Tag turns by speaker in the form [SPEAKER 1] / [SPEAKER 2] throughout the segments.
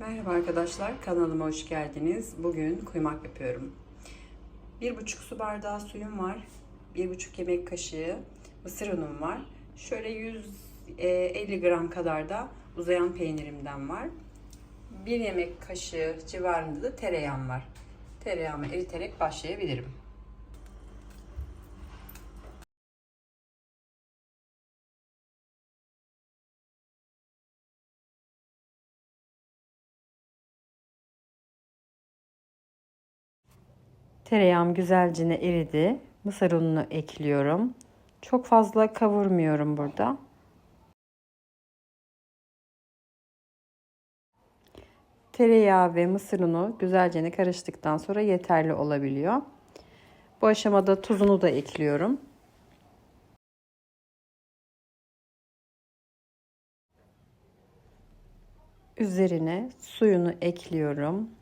[SPEAKER 1] Merhaba arkadaşlar, kanalıma hoş geldiniz. Bugün kuymak yapıyorum. 1,5 su bardağı suyum var. 1,5 yemek kaşığı mısır unum var. Şöyle 150 gram kadar da uzayan peynirimden var. 1 yemek kaşığı civarında da tereyağım var. Tereyağımı eriterek başlayabilirim. Tereyağım güzelce eridi. Mısır ununu ekliyorum. Çok fazla kavurmuyorum burada. Tereyağı ve mısır unu güzelce karıştıktan sonra yeterli olabiliyor. Bu aşamada tuzunu da ekliyorum. Üzerine suyunu ekliyorum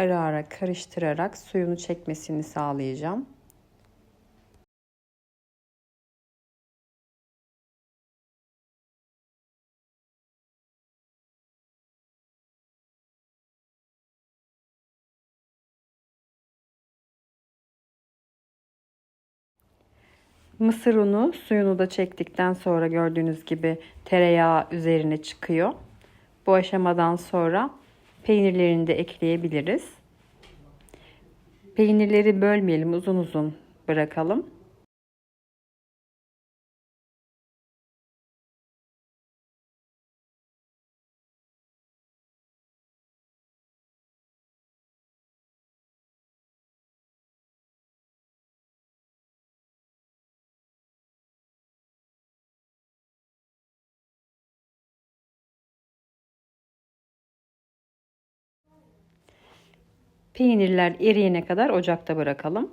[SPEAKER 1] ara ara karıştırarak suyunu çekmesini sağlayacağım. Mısır unu suyunu da çektikten sonra gördüğünüz gibi tereyağı üzerine çıkıyor. Bu aşamadan sonra Peynirlerini de ekleyebiliriz. Peynirleri bölmeyelim, uzun uzun bırakalım. Peynirler eriyene kadar ocakta bırakalım.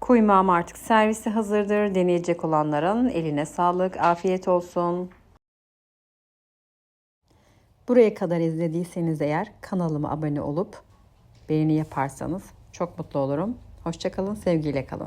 [SPEAKER 1] Kuymağım artık servisi hazırdır. Deneyecek olanların eline sağlık, afiyet olsun. Buraya kadar izlediyseniz eğer kanalıma abone olup beğeni yaparsanız çok mutlu olurum. Hoşçakalın, sevgiyle kalın.